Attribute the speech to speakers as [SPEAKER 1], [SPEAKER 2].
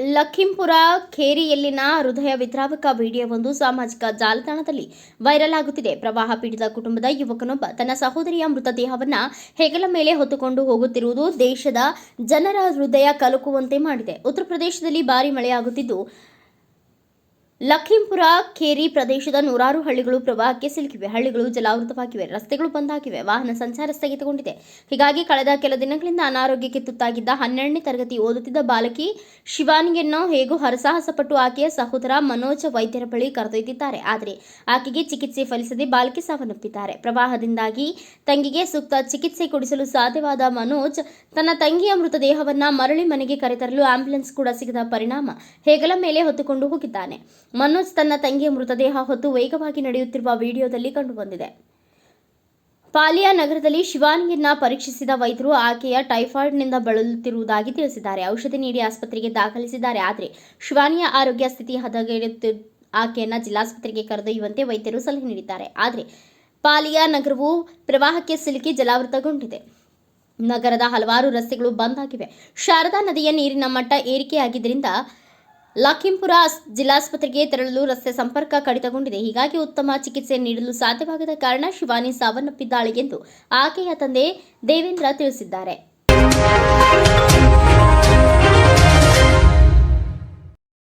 [SPEAKER 1] ಲಖಿಂಪುರ ಖೇರಿಯಲ್ಲಿನ ಹೃದಯ ವಿದ್ರಾವಕ ವಿಡಿಯೋವೊಂದು ಸಾಮಾಜಿಕ ಜಾಲತಾಣದಲ್ಲಿ ವೈರಲ್ ಆಗುತ್ತಿದೆ. ಪ್ರವಾಹ ಪೀಡಿತ ಕುಟುಂಬದ ಯುವಕನೊಬ್ಬ ತನ್ನ ಸಹೋದರಿಯ ಮೃತದೇಹವನ್ನು ಹೆಗಲ ಮೇಲೆ ಹೊತ್ತುಕೊಂಡು ಹೋಗುತ್ತಿರುವುದು ದೇಶದ ಜನರ ಹೃದಯ ಕಲುಕುವಂತೆ ಮಾಡಿದೆ. ಉತ್ತರ ಪ್ರದೇಶದಲ್ಲಿ ಭಾರಿ ಮಳೆಯಾಗುತ್ತಿದ್ದು ಲಖೀಂಪುರ, ಖೇರಿ ಪ್ರದೇಶದ ನೂರಾರು ಹಳ್ಳಿಗಳು ಪ್ರವಾಹಕ್ಕೆ ಸಿಲುಕಿವೆ. ಹಳ್ಳಿಗಳು ಜಲಾವೃತವಾಗಿವೆ. ರಸ್ತೆಗಳು ಬಂದಾಗಿವೆ. ವಾಹನ ಸಂಚಾರ ಸ್ಥಗಿತಗೊಂಡಿದೆ. ಹೀಗಾಗಿ ಕಳೆದ ಕೆಲ ದಿನಗಳಿಂದ ಅನಾರೋಗ್ಯಕ್ಕೆ ತುತ್ತಾಗಿದ್ದ ಹನ್ನೆರಡನೇ ತರಗತಿ ಓದುತ್ತಿದ್ದ ಬಾಲಕಿ ಶಿವಾನಿಯನ್ನು ಹೇಗೂ ಹರಸಾಹಸಪಟ್ಟು ಆಕೆಯ ಸಹೋದರ ಮನೋಜ್ ವೈದ್ಯರ ಬಳಿ ಕರೆದೊಯ್ದಿದ್ದಾರೆ. ಆದರೆ ಆಕೆಗೆ ಚಿಕಿತ್ಸೆ ಫಲಿಸದೆ ಬಾಲಕಿ ಸಾವನ್ನಪ್ಪಿದ್ದಾರೆ. ಪ್ರವಾಹದಿಂದಾಗಿ ತಂಗಿಗೆ ಸೂಕ್ತ ಚಿಕಿತ್ಸೆ ಕೊಡಿಸಲು ಸಾಧ್ಯವಾದ ಮನೋಜ್ ತನ್ನ ತಂಗಿಯ ಮೃತದೇಹವನ್ನ ಮರಳಿ ಮನೆಗೆ ಕರೆತರಲು ಆಂಬ್ಯುಲೆನ್ಸ್ ಕೂಡ ಸಿಗದ ಪರಿಣಾಮ ಹೆಗಲ ಮೇಲೆ ಹೊತ್ತುಕೊಂಡು ಹೋಗಿದ್ದಾನೆ. ಮನೋಜ್ ತನ್ನ ತಂಗಿಯ ಮೃತದೇಹ ಹೊತ್ತು ವೇಗವಾಗಿ ನಡೆಯುತ್ತಿರುವ ವಿಡಿಯೋದಲ್ಲಿ ಕಂಡುಬಂದಿದೆ. ಪಾಲಿಯಾ ನಗರದಲ್ಲಿ ಶಿವಾನಿಯನ್ನ ಪರೀಕ್ಷಿಸಿದ ವೈದ್ಯರು ಆಕೆಯ ಟೈಫಾಯ್ಡ್ನಿಂದ ಬಳಲುತ್ತಿರುವುದಾಗಿ ತಿಳಿಸಿದ್ದಾರೆ. ಔಷಧಿ ನೀಡಿ ಆಸ್ಪತ್ರೆಗೆ ದಾಖಲಿಸಿದ್ದಾರೆ. ಆದರೆ ಶಿವಾನಿಯ ಆರೋಗ್ಯ ಸ್ಥಿತಿ ಹದಗೆಡುತ್ತಿ ಆಕೆಯನ್ನ ಜಿಲ್ಲಾಸ್ಪತ್ರೆಗೆ ಕರೆದೊಯ್ಯುವಂತೆ ವೈದ್ಯರು ಸಲಹೆ ನೀಡಿದ್ದಾರೆ. ಆದರೆ ಪಾಲಿಯಾ ನಗರವು ಪ್ರವಾಹಕ್ಕೆ ಸಿಲುಕಿ ಜಲಾವೃತಗೊಂಡಿದೆ. ನಗರದ ಹಲವಾರು ರಸ್ತೆಗಳು ಬಂದ್ ಆಗಿವೆ. ಶಾರದಾ ನದಿಯ ನೀರಿನ ಮಟ್ಟ ಏರಿಕೆಯಾಗಿದ್ದರಿಂದ ಲಖೀಂಪುರ ಜಿಲ್ಲಾಸ್ಪತ್ರೆಗೆ ತೆರಳಲು ರಸ್ತೆ ಸಂಪರ್ಕ ಕಡಿತಗೊಂಡಿದೆ. ಹೀಗಾಗಿ ಉತ್ತಮ ಚಿಕಿತ್ಸೆ ನೀಡಲು ಸಾಧ್ಯವಾಗದ ಕಾರಣ ಶಿವಾನಿ ಸಾವನ್ನಪ್ಪಿದ್ದಾಳೆ ಎಂದು ಆಕೆಯ ತಂದೆ ದೇವೇಂದ್ರ ತಿಳಿಸಿದ್ದಾರೆ.